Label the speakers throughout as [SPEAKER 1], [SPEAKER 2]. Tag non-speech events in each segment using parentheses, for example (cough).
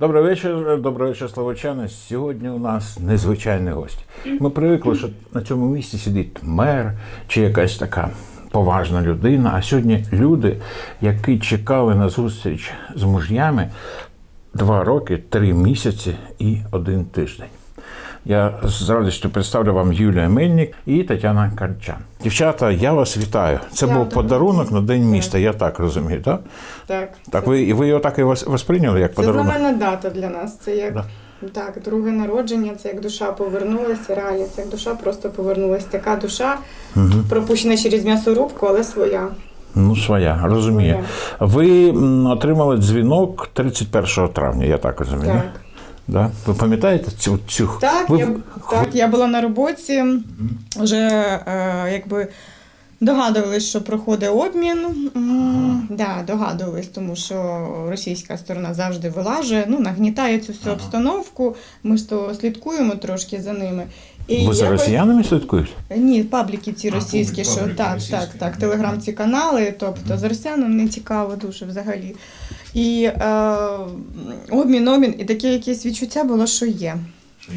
[SPEAKER 1] Добрий вечір, добрий вечір, Славочани. Сьогодні у нас незвичайний гость. Ми привикли, що на цьому місці сидить мер чи якась така поважна людина. А сьогодні люди, які чекали на зустріч з мужнями два роки, три місяці і один тиждень. Я з радістю представлю вам Юлія Мельник і Тетяна Карчан. Дівчата, я вас вітаю. Це був подарунок на День міста, я так розумію, так?
[SPEAKER 2] Так.
[SPEAKER 1] Так, ви, і ви його так і вас- восприйняли як
[SPEAKER 2] Це
[SPEAKER 1] подарунок?
[SPEAKER 2] знаменна дата для нас. Це як
[SPEAKER 1] Да.
[SPEAKER 2] так, друге народження, це як душа повернулася, реально, це як душа просто повернулася. Така душа, пропущена через м'ясорубку, але своя.
[SPEAKER 1] Ну, своя, розумію. Ви отримали дзвінок 31 травня, я так розумію.
[SPEAKER 2] Так.
[SPEAKER 1] Да? Ви пам'ятаєте цю цю?
[SPEAKER 2] Так,
[SPEAKER 1] ви...
[SPEAKER 2] я, так, я була на роботі, вже е, якби догадувались, що проходить обмін. М, Да, догадувались, тому що російська сторона завжди вилажує, ну, нагнітає цю всю обстановку. Ми ж то слідкуємо трошки за ними. І
[SPEAKER 1] Ви за
[SPEAKER 2] якось-
[SPEAKER 1] росіянами слідкуєте?
[SPEAKER 2] Ні, пабліки ці російські,
[SPEAKER 1] пабліки,
[SPEAKER 2] що
[SPEAKER 1] пабліки
[SPEAKER 2] так,
[SPEAKER 1] російські,
[SPEAKER 2] так, так,
[SPEAKER 1] мгм.
[SPEAKER 2] телеграм ці канали, тобто з росіянам не цікаво дуже взагалі. І е, обмін, обмін, і таке якесь відчуття було, що є.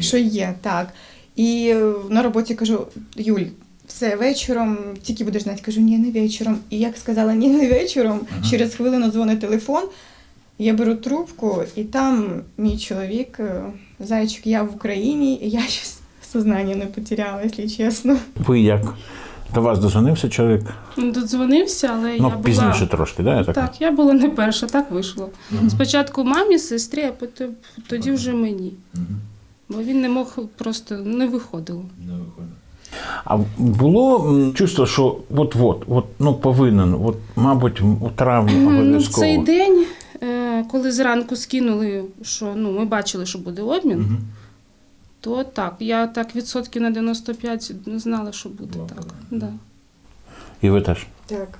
[SPEAKER 2] Що є, так. І е, на роботі кажу: Юль, все вечором, тільки будеш знати, кажу, ні, не вечором. І як сказала, ні, не вечором, через хвилину дзвонить телефон. Я беру трубку, і там мій чоловік, е, зайчик, я в Україні, і я щось сознання не потеряла, якщо чесно.
[SPEAKER 1] Ви як? До вас дозвонився чоловік?
[SPEAKER 3] Додзвонився, але
[SPEAKER 1] Ну,
[SPEAKER 3] я
[SPEAKER 1] пізніше трошки, да? Я так?
[SPEAKER 3] Так, я була не перша, так вийшло. Спочатку мамі, сестрі, а потім тоді вже мені. Бо він не мог просто не виходило.
[SPEAKER 1] А було чувство, що от-от, от, ну, повинен, от, мабуть, у травні
[SPEAKER 3] Ну, цей день, е, коли зранку скинули, що ну, ми бачили, що буде обмін, то так, я так відсотків на 95 не знала, що буде так. Да.
[SPEAKER 1] І ви теж.
[SPEAKER 2] Так.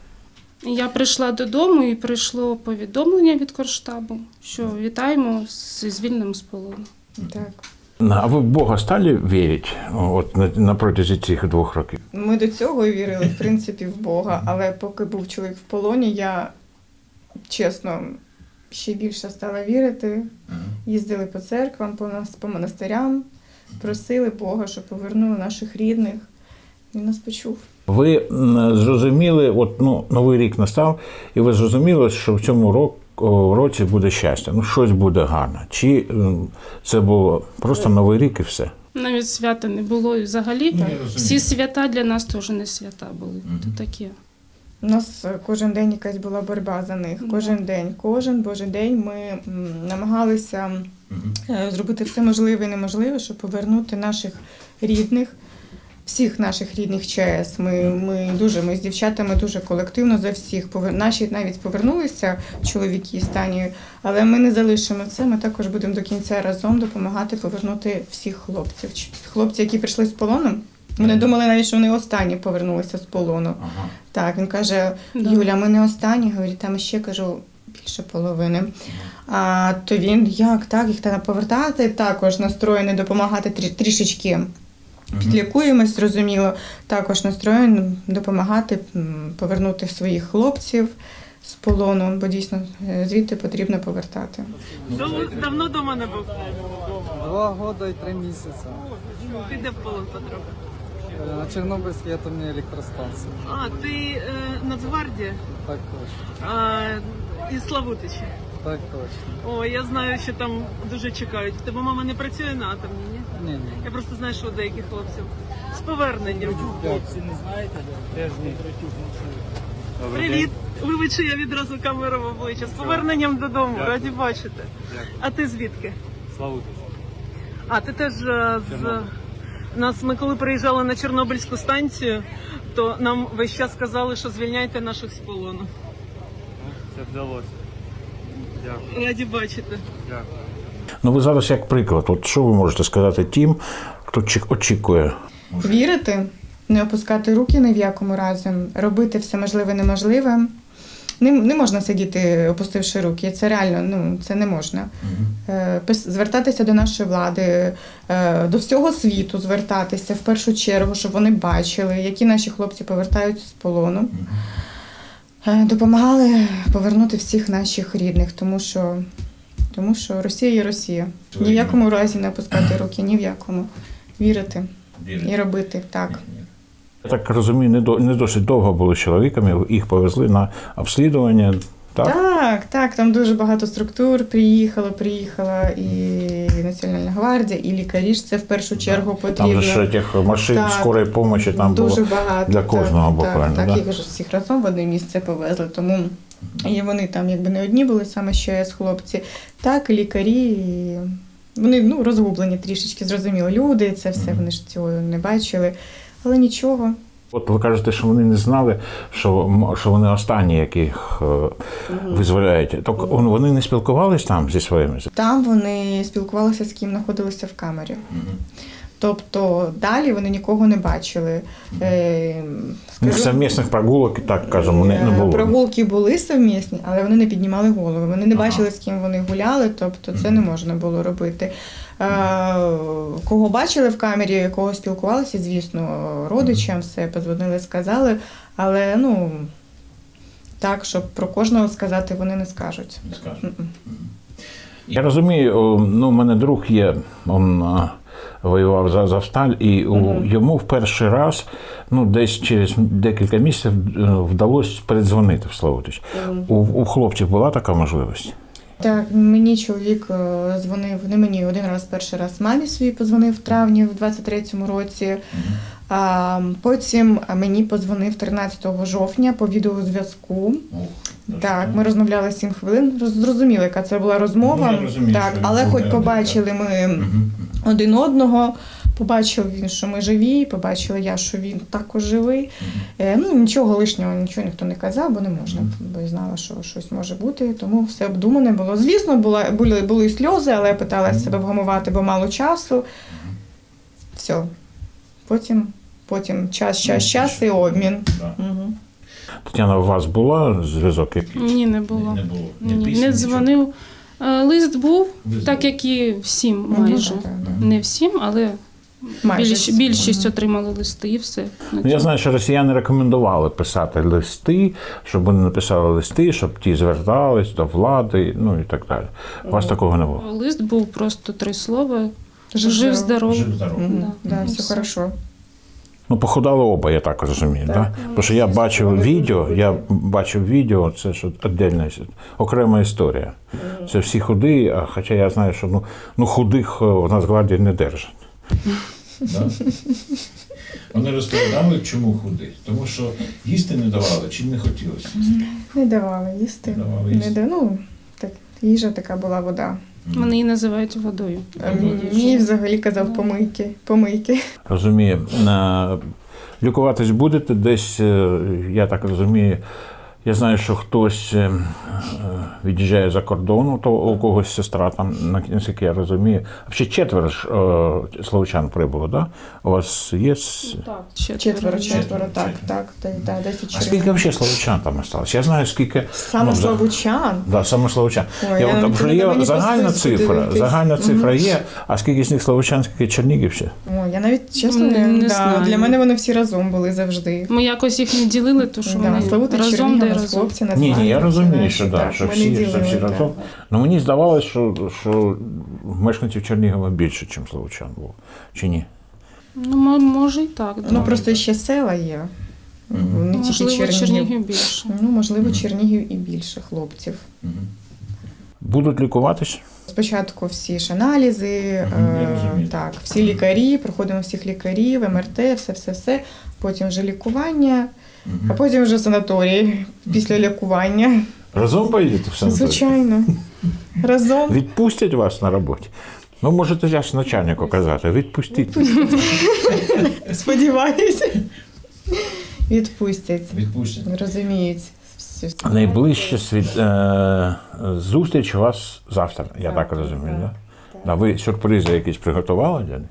[SPEAKER 3] Я прийшла додому і прийшло повідомлення від Корштабу, що вітаємо з звільненням з полону.
[SPEAKER 2] Так.
[SPEAKER 1] А ви в Бога стали вірити от, на, на протязі цих двох років?
[SPEAKER 2] Ми до цього і вірили, в принципі, в Бога, але поки був чоловік в полоні, я чесно ще більше стала вірити. Їздили по церквам, по нас по монастирям, просили Бога, щоб повернули наших рідних. Він нас почув.
[SPEAKER 1] Ви зрозуміли, от ну, новий рік настав, і ви зрозуміли, що в цьому рок, році буде щастя, ну щось буде гарно. Чи це було просто новий рік і все?
[SPEAKER 3] Навіть свята не було. І взагалі всі свята для нас теж не свята були. То таке.
[SPEAKER 2] У нас е, кожен день якась була боротьба за них. Кожен день, кожен божий день ми намагалися е, зробити все можливе і неможливе, щоб повернути наших рідних, всіх наших рідних ЧАЕС. Ми, ми дуже ми з дівчатами дуже колективно за всіх. Наші навіть повернулися чоловіки стані, але ми не залишимо це. Ми також будемо до кінця разом допомагати повернути всіх хлопців. Хлопці, які прийшли з полону. Вони думали навіть, що вони останні повернулися з полону. Так, він каже: Юля, ми не останні, говорить, там ще кажу більше половини. А то він як так, їх треба повертати, також настроєний допомагати трі- трішечки. Підлікуємось, зрозуміло, також настроєний допомагати м, повернути своїх хлопців з полону, бо дійсно е, звідти потрібно повертати.
[SPEAKER 4] Дов- Давно дома не був.
[SPEAKER 5] Два года и три месяца.
[SPEAKER 4] Піде в полон потроху.
[SPEAKER 5] Э, На Чернобыльской атомной электростанции.
[SPEAKER 4] А, ти е, Нацгвардія
[SPEAKER 5] Так точно.
[SPEAKER 4] із Славутичі.
[SPEAKER 5] Так точно.
[SPEAKER 4] О, я знаю, що там дуже чекають. Тебе мама не працює на атомній, ні?
[SPEAKER 5] Не, не.
[SPEAKER 4] Я просто знаю, що у деяких хлопців. З поверненням. Хлопці не знаєте, де теж не Привіт! Вибач, я відразу камеру в обличчя. З поверненням додому. Раді бачити. А ти звідки?
[SPEAKER 6] Славутич.
[SPEAKER 4] А, ти теж е, з нас. Ми коли приїжджали на Чорнобильську станцію, то нам весь час казали, що звільняйте наших з полону.
[SPEAKER 6] Ну, Це вдалося. Дякую.
[SPEAKER 4] Раді бачити.
[SPEAKER 6] Дякую.
[SPEAKER 1] Ну ви зараз як приклад, от що ви можете сказати тим, хто очікує?
[SPEAKER 2] Вірити, не опускати руки ні в якому разі, робити все можливе неможливе. Не, не можна сидіти, опустивши руки. Це реально ну, це не можна. Пис- Звертатися до нашої влади, е, до всього світу звертатися в першу чергу, щоб вони бачили, які наші хлопці повертаються з полону. Е, Допомагали повернути всіх наших рідних, тому що Тому що Росія є Росія. Ні в якому разі не опускати руки, ні в якому. Вірити і робити так.
[SPEAKER 1] Я так розумію, не, досить довго були з чоловіками, їх повезли на обслідування. Так?
[SPEAKER 2] Так, так, там дуже багато структур приїхало, приїхала і Національна гвардія, і лікарі ж це в першу чергу
[SPEAKER 1] Там
[SPEAKER 2] потрібно.
[SPEAKER 1] же ж тих машин
[SPEAKER 2] Так.
[SPEAKER 1] скорої допомоги там
[SPEAKER 2] дуже
[SPEAKER 1] було.
[SPEAKER 2] багато
[SPEAKER 1] для кожного
[SPEAKER 2] так,
[SPEAKER 1] буквально,
[SPEAKER 2] Так, так, їх ж всіх разом в одне місце повезли. Тому і вони там якби не одні були, саме ще з хлопці, так, і лікарі. І вони ну, розгублені трішечки, зрозуміло. Люди, це все вони ж цього не бачили. Але нічого.
[SPEAKER 1] От ви кажете, що вони не знали, що, що вони останні, яких е, визволяють. Так вони не спілкувались там зі своїми?
[SPEAKER 2] Там вони спілкувалися з ким знаходилися в камері. Тобто далі вони нікого не бачили. Е, скажу,
[SPEAKER 1] Совмісних прогулок, так кажемо, не, не
[SPEAKER 2] е,
[SPEAKER 1] було.
[SPEAKER 2] Прогулки були совмісні, але вони не піднімали голови. Вони не
[SPEAKER 1] Ага.
[SPEAKER 2] бачили, з ким вони гуляли, тобто це не можна було робити. Е, Кого бачили в камері, кого спілкувалися, звісно, родичам все подзвонили, сказали, але ну так, щоб про кожного сказати, вони не скажуть. Мгм.
[SPEAKER 1] Я розумію, ну, у мене друг є, він воював за Завсталь, і у, йому в перший раз, ну, десь через декілька місяців е, вдалося передзвонити в Славутич. У, у хлопців була така можливість?
[SPEAKER 2] Так, мені чоловік е, дзвонив, не мені один раз, перший раз мамі своїй позвонив в травні в 23-му році. А потім мені позвонив 13 жовтня по відеозв'язку. Так, ми розмовляли 7 хвилин. Роз- Зрозуміли, яка це була розмова.
[SPEAKER 1] Ну, я розумію,
[SPEAKER 2] так, але хоч побачили ми один одного. Побачив він, що ми живі, побачила я, що він також живий. Е, Ну нічого лишнього, нічого ніхто не казав, бо не можна, бо я знала, що щось може бути. Тому все обдумане було. Звісно, була були, були сльози, але я питалася себе вгамувати, бо мало часу. Все. Потім, потім час, час, час і обмін. Угу.
[SPEAKER 1] Тетяна, у вас була зв'язок якийсь?
[SPEAKER 3] Ні, не було.
[SPEAKER 1] Не було.
[SPEAKER 3] Ні, не дзвонив. Е, Лист був,
[SPEAKER 1] Лист
[SPEAKER 3] так як і всім майже.
[SPEAKER 2] так, так.
[SPEAKER 3] Не всім, але
[SPEAKER 2] Майже
[SPEAKER 3] більш, більшість отримали листи і все.
[SPEAKER 1] Ну, я знаю, що росіяни рекомендували писати листи, щоб вони написали листи, щоб ті звертались до влади, ну і так далі. У вас такого не було?
[SPEAKER 3] Лист був просто три слова.
[SPEAKER 2] Жив,
[SPEAKER 3] Жив,
[SPEAKER 2] здоров.
[SPEAKER 3] здоров. Да.
[SPEAKER 2] Да, все хорошо.
[SPEAKER 1] Ну, походали оба, я так розумію.
[SPEAKER 2] Так.
[SPEAKER 1] Да? Тому що я бачив відео, я бачив відео, це ж віддільна окрема історія. Це всі худі, а хоча я знаю, що ну, ну худих е, в Нацгвардії не держать. Вони розповідали, чому худі. Тому що їсти не давали чи не хотілося.
[SPEAKER 2] Не давали їсти.
[SPEAKER 1] Не давали
[SPEAKER 2] Не
[SPEAKER 1] їсти.
[SPEAKER 2] да- ну, так, їжа така була вода.
[SPEAKER 3] Вони її називають водою.
[SPEAKER 2] А мій, мій взагалі казав помийки. Помийки.
[SPEAKER 1] Розумію. Е, Лікуватись будете десь, е, я так розумію. Я знаю, що хтось е, е, від'їжджає за кордону, то у когось сестра там, на- наскільки я розумію. Взагалі четверо ж е, словчан прибуло, да? У вас є.
[SPEAKER 3] Так,
[SPEAKER 2] Четверо,
[SPEAKER 3] четверо.
[SPEAKER 2] четверо, так, так, так, так, 10
[SPEAKER 1] А скільки взагалі словчан там осталось? Я знаю, скільки.
[SPEAKER 2] Саме
[SPEAKER 1] ну,
[SPEAKER 2] Славучан.
[SPEAKER 1] Да, саме словчан.
[SPEAKER 2] Ой,
[SPEAKER 1] я, вже є загальна цифра.
[SPEAKER 2] дивитись.
[SPEAKER 1] Загальна цифра є, а скільки з них словчан, скільки чернігів ще?
[SPEAKER 2] О, я навіть чесно
[SPEAKER 3] Не-
[SPEAKER 2] не,
[SPEAKER 3] не
[SPEAKER 2] да,
[SPEAKER 3] знаю.
[SPEAKER 2] для мене вони всі разом були завжди.
[SPEAKER 3] Ми якось їх не ділили, то що
[SPEAKER 2] Да,
[SPEAKER 3] вони разом, де Разом.
[SPEAKER 2] хлопці
[SPEAKER 1] Ні, ні, я розумію, що,
[SPEAKER 2] так,
[SPEAKER 1] що всі, що всі разом. Ну мені здавалося, що, що мешканців Чернігова більше, ніж Словчан було. Чи ні?
[SPEAKER 3] Ну, може і так. Да.
[SPEAKER 2] Ну просто ще села є. Не тільки
[SPEAKER 3] Можливо,
[SPEAKER 2] Чернігів.
[SPEAKER 3] Чернігів більше.
[SPEAKER 2] Ну, можливо, Чернігів і більше хлопців.
[SPEAKER 1] Будуть лікуватись?
[SPEAKER 2] Спочатку всі ж аналізи, е, так, всі лікарі, проходимо всіх лікарів, МРТ, все, все, все. Потім вже лікування, а потім вже санаторій після лікування.
[SPEAKER 1] Разом поїдете в санаторій?
[SPEAKER 2] Звичайно. Разом.
[SPEAKER 1] Відпустять вас на роботі? Ну, можете ж начальнику казати, відпустіть.
[SPEAKER 2] Сподіваюся. Відпустять.
[SPEAKER 1] Відпустять.
[SPEAKER 2] Розуміють. Всю.
[SPEAKER 1] Найближча світ, е, зустріч у вас завтра, я так,
[SPEAKER 2] Так,
[SPEAKER 1] розумію,
[SPEAKER 2] так,
[SPEAKER 1] да? Да, ви сюрпризи якісь приготували для них?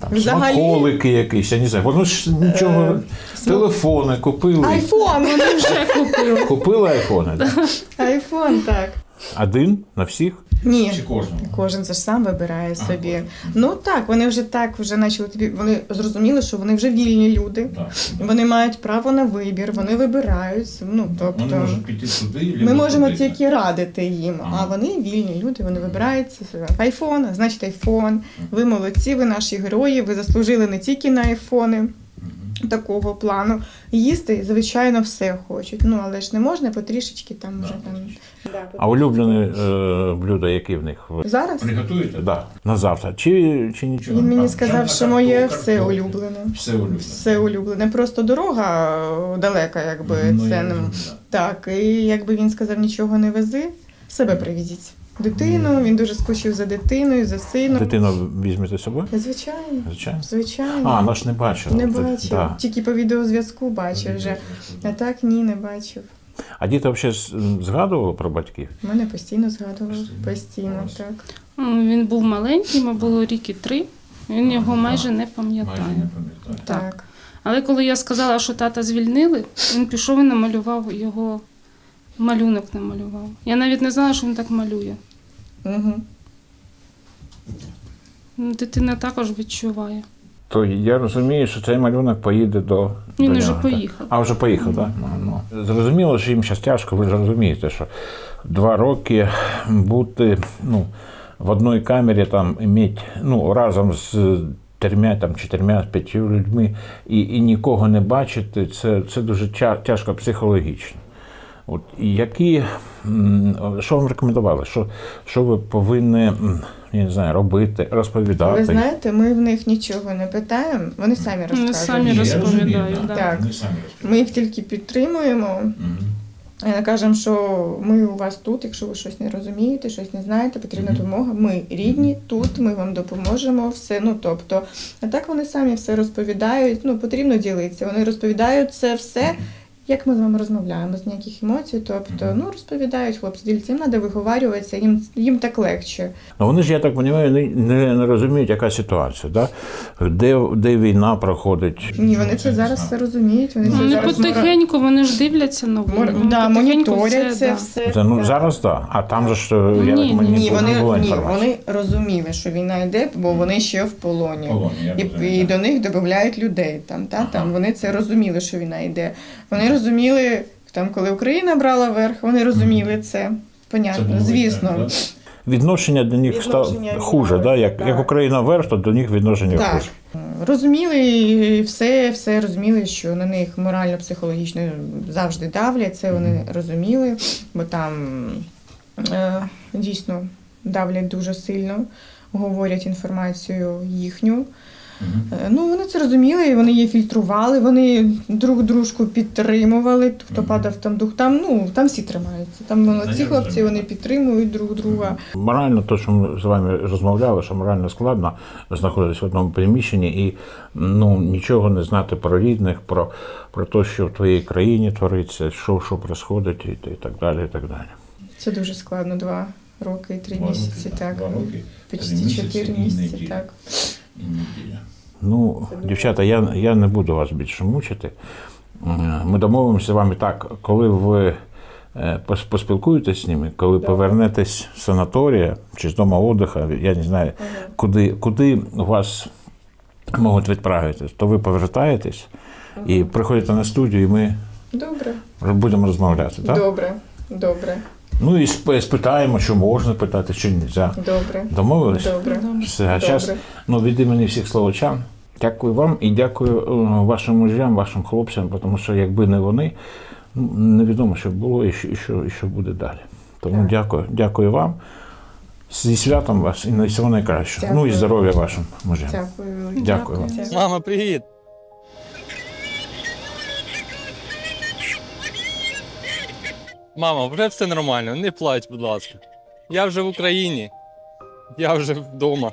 [SPEAKER 1] Там,
[SPEAKER 2] Взагалі-
[SPEAKER 1] смаколики якісь, я не знаю. Воно ж нічого.
[SPEAKER 2] Е,
[SPEAKER 1] Телефони купили.
[SPEAKER 2] Айфон!
[SPEAKER 3] Вже (laughs) купили.
[SPEAKER 1] Купили айфони. так?
[SPEAKER 2] Айфон, так.
[SPEAKER 1] Один на всіх.
[SPEAKER 2] Ні.
[SPEAKER 1] Чи кожному?
[SPEAKER 2] Кожен це ж сам вибирає
[SPEAKER 1] А,
[SPEAKER 2] собі.
[SPEAKER 1] кожен.
[SPEAKER 2] Ну так, вони вже так вже почали тобі. Вони зрозуміли, що вони вже вільні люди.
[SPEAKER 1] Так.
[SPEAKER 2] Вони мають право на вибір, вони вибирають. Ну тобто
[SPEAKER 1] Вони можуть піти туди,
[SPEAKER 2] ми можемо
[SPEAKER 1] туди.
[SPEAKER 2] тільки радити їм.
[SPEAKER 1] Ага.
[SPEAKER 2] А вони вільні люди, вони вибирають айфон, значить айфон. Ви молодці, ви наші герої. Ви заслужили не тільки на айфони. Такого плану їсти, звичайно, все хочуть. Ну але ж не можна потрішечки там вже там. Да,
[SPEAKER 1] А улюблене е, блюдо, яке в них? Ви
[SPEAKER 2] зараз
[SPEAKER 1] приготуєте? Да. На завтра. Чи, чи нічого?
[SPEAKER 2] він мені сказав, що моє все улюблене.
[SPEAKER 1] Все улюблене.
[SPEAKER 2] Все улюблене. Просто дорога е, далека, якби
[SPEAKER 1] Ну,
[SPEAKER 2] це
[SPEAKER 1] я
[SPEAKER 2] не
[SPEAKER 1] розумію,
[SPEAKER 2] так. І якби він сказав, нічого не вези, себе привезіть. Дитину, він дуже скучив за дитиною, за сином.
[SPEAKER 1] Дитину візьмете з собою?
[SPEAKER 2] Звичайно,
[SPEAKER 1] Звичайно.
[SPEAKER 2] звичайно.
[SPEAKER 1] А, вона ж не бачила.
[SPEAKER 2] не
[SPEAKER 1] Ти-
[SPEAKER 2] бачив.
[SPEAKER 1] Да.
[SPEAKER 2] Тільки по відеозв'язку бачив вже. А так ні, не бачив.
[SPEAKER 1] А діти взагалі згадували про батьків?
[SPEAKER 2] Мене постійно згадував. Постійно, так.
[SPEAKER 3] М, Він був маленький, йому було рік і три. Він його майже не пам'ятає.
[SPEAKER 1] пам'ятаю.
[SPEAKER 2] Так.
[SPEAKER 3] Але коли я сказала, що тата звільнили, він пішов і намалював його малюнок намалював. Я навіть не знала, що він так малює.
[SPEAKER 2] Угу.
[SPEAKER 3] Дитина також відчуває.
[SPEAKER 1] То я розумію, що цей малюнок поїде до.
[SPEAKER 3] Він
[SPEAKER 1] до
[SPEAKER 3] уже
[SPEAKER 1] нього, так?
[SPEAKER 3] поїхав.
[SPEAKER 1] А вже поїхав, так? Ну, ну. Зрозуміло, що їм зараз тяжко, ви ж розумієте, що два роки бути ну, в одній камері, там, іметь, ну, разом з трьома, там, чотирма, п'ятью людьми і, і нікого не бачити, це, це дуже тяжко психологічно. От, які, що вам рекомендували? Що, що ви повинні я не знаю, робити, розповідати?
[SPEAKER 2] Ви знаєте, ми в них нічого не питаємо, вони самі
[SPEAKER 3] Вони самі розповідають. да.
[SPEAKER 2] Так. Ми їх тільки підтримуємо. Е, Кажемо, що ми у вас тут, якщо ви щось не розумієте, щось не знаєте, потрібна
[SPEAKER 1] Мгм.
[SPEAKER 2] допомога. Ми рідні тут, ми вам допоможемо. Все. Ну тобто, а так вони самі все розповідають. Ну потрібно ділитися. Вони розповідають це все. Як ми з вами розмовляємо, без ніяких емоцій, тобто, ну розповідають хлопці, їм треба виговарюватися, їм, їм так легше.
[SPEAKER 1] Ну, вони ж, я так розумію, не, не, не розуміють, яка ситуація, да? де, де війна проходить.
[SPEAKER 2] Ні, вони це зараз все розуміють. Вони
[SPEAKER 3] Вони
[SPEAKER 2] зараз
[SPEAKER 3] потихеньку, вони ж дивляться новини.
[SPEAKER 2] мор- да, моніторять це
[SPEAKER 3] да.
[SPEAKER 2] все.
[SPEAKER 1] Це, ну,
[SPEAKER 2] так.
[SPEAKER 1] зараз так. Да. А там же ж, е, я
[SPEAKER 3] Ні,
[SPEAKER 1] так мені
[SPEAKER 2] Ні,
[SPEAKER 1] не
[SPEAKER 2] вони,
[SPEAKER 1] було
[SPEAKER 2] ні, вони розуміли, що війна йде, бо вони ще в полоні.
[SPEAKER 1] Полоні,
[SPEAKER 2] І,
[SPEAKER 1] розумію,
[SPEAKER 2] і
[SPEAKER 1] так.
[SPEAKER 2] до них додають людей. Там, та,
[SPEAKER 1] Ага.
[SPEAKER 2] там, вони це розуміли, що війна йде. Вони розуміли, там, коли Україна брала верх, вони розуміли це. Понятно,
[SPEAKER 1] було,
[SPEAKER 2] звісно.
[SPEAKER 1] так, да? Відношення до них стало хуже, да? як,
[SPEAKER 2] так.
[SPEAKER 1] як Україна вверх, то до них відношення
[SPEAKER 2] Так.
[SPEAKER 1] хуже.
[SPEAKER 2] Розуміли і все, все розуміли, що на них морально-психологічно завжди давлять. Це вони розуміли, бо там е, дійсно давлять дуже сильно, говорять інформацію їхню. Е, Ну, вони це розуміли, вони її фільтрували, вони друг дружку підтримували. Хто падав там дух, там ну там всі тримаються. Там молодці хлопці, вони підтримують друг друга.
[SPEAKER 1] Морально, то, що ми з вами розмовляли, що морально складно знаходитися в одному приміщенні і ну, нічого не знати про рідних, про, про те, що в твоїй країні твориться, що, що відбувається, і, і так далі. І так далі.
[SPEAKER 2] Це дуже складно. Два роки і три
[SPEAKER 1] Два
[SPEAKER 2] місяці.
[SPEAKER 1] так,
[SPEAKER 2] Так,
[SPEAKER 1] два роки,
[SPEAKER 2] почти
[SPEAKER 1] місяці
[SPEAKER 2] чотири
[SPEAKER 1] і неділя. Ну, дівчата, я, я не буду вас більше мучити. Е, Ми домовимося з вами так, коли ви е, поспілкуєтесь з ними, коли
[SPEAKER 2] Так.
[SPEAKER 1] повернетесь з санаторія чи з дому отдиха, я не знаю, куди, куди вас можуть відправити, то ви повертаєтесь і приходите на студію, і ми
[SPEAKER 2] Добре,
[SPEAKER 1] будемо розмовляти. Так?
[SPEAKER 2] добре, добре,
[SPEAKER 1] Ну і спитаємо, що можна питати, що не можна.
[SPEAKER 2] добре,
[SPEAKER 1] Домовились?
[SPEAKER 2] добре.
[SPEAKER 1] Все, а зараз
[SPEAKER 2] Добре.
[SPEAKER 1] ну, від імені всіх словачан. Дякую вам і дякую е, вашим мужям, вашим хлопцям, тому що якби не вони, ну, невідомо, що було і що, і що, і що буде далі. Тому
[SPEAKER 2] Так.
[SPEAKER 1] дякую, дякую вам. Зі святом вас і на всього найкращого. Ну і здоров'я вашим мужям.
[SPEAKER 2] Дякую.
[SPEAKER 1] Дякую вам.
[SPEAKER 6] Мама, привіт! Мама, вже все нормально, не плач, будь ласка. Я вже в Україні. Я вже вдома.